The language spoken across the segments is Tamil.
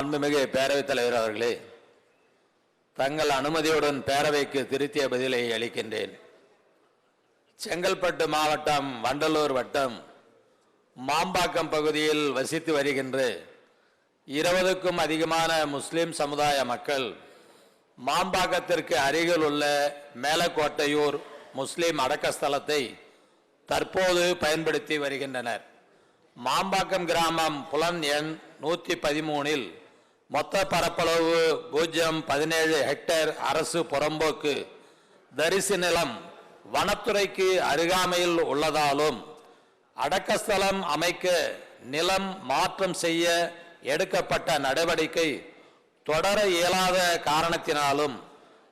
அன்புமிகு பேரவைத் தலைவர் அவர்களே தங்கள் அனுமதியுடன் பேரவைக்கு திருத்திய பதிலை அளிக்கின்றேன். செங்கல்பட்டு மாவட்டம் வண்டலூர் வட்டம் மாம்பாக்கம் பகுதியில் வசித்து வருகின்ற இருபதுக்கும் அதிகமான முஸ்லிம் சமுதாய மக்கள் மாம்பாக்கத்திற்கு அருகில் உள்ள மேலக்கோட்டையூர் முஸ்லிம் அடக்கஸ்தலத்தை தற்போது பயன்படுத்தி வருகின்றனர். மாம்பாக்கம் கிராமம் புலன் எண் நூற்றி பதிமூணில் மொத்த பரப்பளவு பூஜ்ஜியம் பதினேழு ஹெக்டேர் அரசு புறம்போக்கு. தரிசு நிலம் வனத்துறைக்கு அருகாமையில் உள்ளதாலும் அடக்கஸ்தலம் அமைக்க நிலம் மாற்றம் செய்ய எடுக்கப்பட்ட நடவடிக்கை தொடர இயலாத காரணத்தினாலும்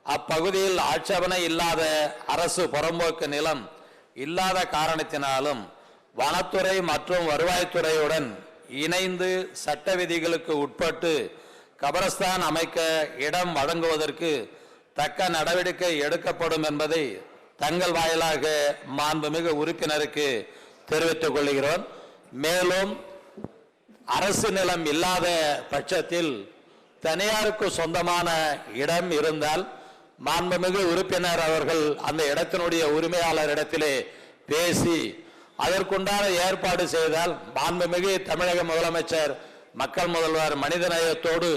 அப்பகுதியில் ஆட்சேபனை இல்லாத அரசு புறம்போக்கு நிலம் இல்லாத காரணத்தினாலும் வனத்துறை மற்றும் வருவாய்த்துறையுடன் இணைந்து சட்ட விதிகளுக்கு உட்பட்டு கபரஸ்தான் அமைக்க இடம் வழங்குவதற்கு தக்க நடவடிக்கை எடுக்கப்படும் என்பதை தங்கள் வாயிலாக மாண்புமிகு உறுப்பினருக்கு தெரிவித்துக் கொள்கிறோம். மேலும் அரசு நிலம் இல்லாத பட்சத்தில் தனியாருக்கு சொந்தமான இடம் இருந்தால் மாண்புமிகு உறுப்பினர் அவர்கள் அந்த இடத்தினுடைய உரிமையாளரிடத்திலே பேசி அதற்குண்டான ஏற்பாடு செய்தால் மாண்புமிகு தமிழக முதலமைச்சர் மக்கள் முதல்வர் மனிதநேயத்தோடு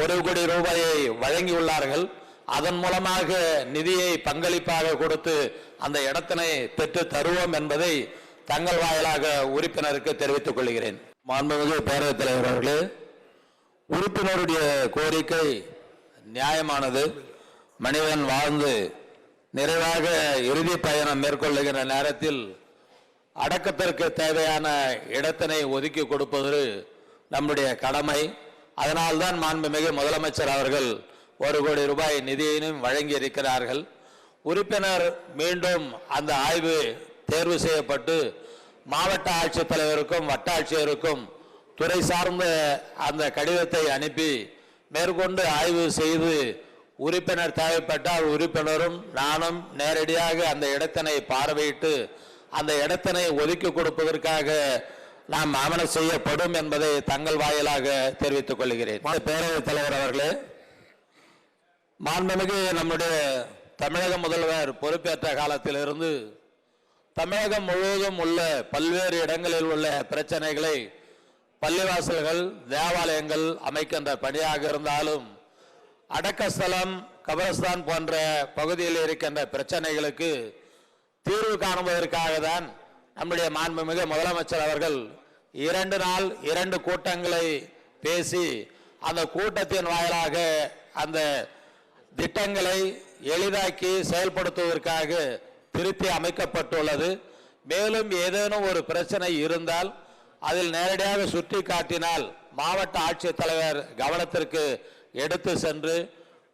ஒரு கோடி ரூபாயை வழங்கியுள்ளார்கள். அதன் மூலமாக நிதியை பங்களிப்பாக கொடுத்து அந்த இடத்தினை பெற்று தருவோம் என்பதை தங்கள் வாயிலாக உறுப்பினருக்கு தெரிவித்துக் கொள்கிறேன். மாண்புமிகு பேரவைத் தலைவர் அவர்களே உறுப்பினருடைய கோரிக்கை நியாயமானது. மனிதன் வாழ்ந்து நிறைவாக இறுதி பயணம் மேற்கொள்ளுகிற நேரத்தில் அடக்கத்திற்கு தேவையான இடத்தினை ஒதுக்கி கொடுப்பது நம்முடைய கடமை. அதனால்தான் மாண்புமிகு முதலமைச்சர் அவர்கள் ஒரு கோடி ரூபாய் நிதியினும் வழங்கி இருக்கிறார்கள் உறுப்பினர் மீண்டும் அந்த ஆய்வு தேர்வு செய்யப்பட்டு மாவட்ட ஆட்சித்தலைவருக்கும் வட்டாட்சியருக்கும் துறை சார்ந்த அந்த கடிதத்தை அனுப்பி மேற்கொண்டு ஆய்வு செய்து உறுப்பினர் தேவைப்பட்டால் உறுப்பினரும் நானும் நேரடியாக அந்த இடத்தினை பார்வையிட்டு அந்த இடத்தினை ஒதுக்கி கொடுப்பதற்காக நாம் ஆவணம் செய்யப்படும் என்பதை தங்கள் வாயிலாக தெரிவித்துக் கொள்கிறேன். பேரவைத் தலைவர் அவர்களே மாண்புமிகு நம்முடைய தமிழக முதல்வர் பொறுப்பேற்ற காலத்திலிருந்து தமிழகம் முழுவதும் உள்ள பல்வேறு இடங்களில் உள்ள பிரச்சனைகளை பள்ளிவாசல்கள் தேவாலயங்கள் அமைக்கின்ற பணியாக இருந்தாலும் அடக்கஸ்தலம் கபரஸ்தான் போன்ற பகுதியில் இருக்கின்ற பிரச்சனைகளுக்கு தீர்வு காணுவதற்காக தான் நம்முடைய மாண்புமிகு முதலமைச்சர் அவர்கள் இரண்டு நாள் இரண்டு கூட்டங்களை பேசி அந்த கூட்டத்தின் வாயிலாக அந்த திட்டங்களை எளிதாக்கி செயல்படுத்துவதற்காக திருத்தி அமைக்கப்பட்டுள்ளது. மேலும் ஏதேனும் ஒரு பிரச்சனை இருந்தால் அதில் நேரடியாக சுட்டி காட்டினால் மாவட்ட ஆட்சித்தலைவர் கவனத்திற்கு எடுத்து சென்று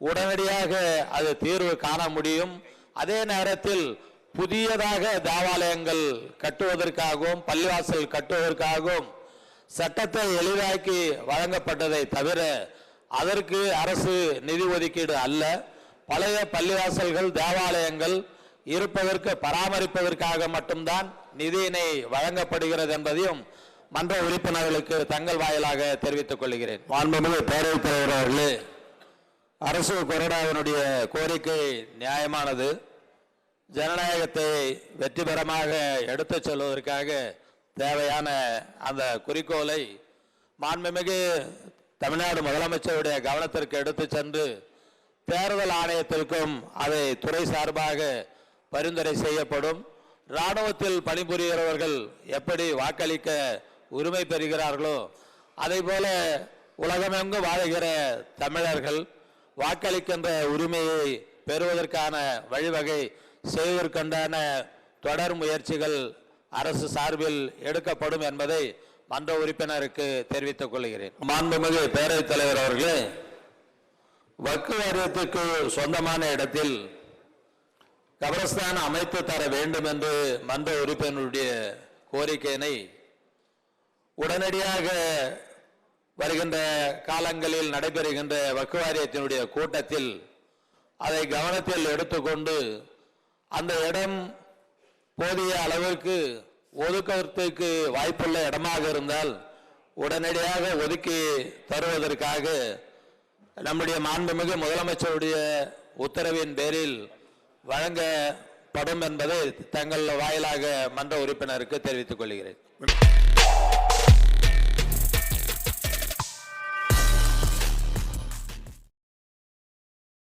உடனடியாக அது தீர்வு காண முடியும். அதே நேரத்தில் புதியதாக தேவாலயங்கள் கட்டுவதற்காகவும் பள்ளிவாசல் கட்டுவதற்காகவும் சட்டத்தை எளிதாக்கி வழங்கப்பட்டதை தவிர அதற்கு அரசு நிதி ஒதுக்கீடு அல்ல. பழைய பள்ளிவாசல்கள் தேவாலயங்கள் இருப்பதற்கு பராமரிப்பதற்காக மட்டும்தான் நிதியினை வழங்கப்படுகிறது என்பதையும் மன்ற உறுப்பினர்களுக்கு தங்கள் வாயிலாக தெரிவித்துக் கொள்கிறேன். மாண்புமிகு பேரவைத் தலைவர் அவர்களே அரசு கொறடாவினுடைய கோரிக்கை நியாயமானது. ஜனநாயகத்தை வெற்றிகரமாக எடுத்துச் செல்வதற்காக தேவையான அந்த குறிக்கோளை மாண்புமிகு தமிழ்நாடு முதலமைச்சருடைய கவனத்திற்கு எடுத்து சென்று தேர்தல் ஆணையத்திற்கும் அதை துறை சார்பாக பரிந்துரை செய்யப்படும். இராணுவத்தில் பணிபுரிகிறவர்கள் எப்படி வாக்களிக்க உரிமை பெறுகிறார்களோ அதே போல உலகமெங்கும் வாழ்கிற தமிழர்கள் வாக்களிக்கின்ற உரிமையை பெறுவதற்கான வழிவகை செய்வதற்குண்டான தொடர் முயற்சிகள் அரசு சார்பில் எடுக்கப்படும் என்பதை மன்ற உறுப்பினருக்கு தெரிவித்துக் கொள்கிறேன். மாண்புமிகு பேரவைத் தலைவர் அவர்களே வக்கு வாரியத்துக்கு சொந்தமான இடத்தில் கபரஸ்தான் அமைத்து தர வேண்டும் என்று மன்ற உறுப்பினருடைய கோரிக்கையினை உடனடியாக வருகின்ற காலங்களில் நடைபெறுகின்ற வக்கு வாரியத்தினுடைய கூட்டத்தில் அதை கவனத்தில் எடுத்துக்கொண்டு அந்த இடம் போதிய அளவிற்கு ஒதுக்கத்துக்கு வாய்ப்புள்ள இடமாக இருந்தால் உடனடியாக ஒதுக்கி தருவதற்காக நம்முடைய மாண்புமிகு முதலமைச்சருடைய உத்தரவின் பேரில் வழங்கப்படும் என்பதை தங்கள் வாயிலாக மன்ற உறுப்பினருக்கு தெரிவித்துக் கொள்கிறேன்.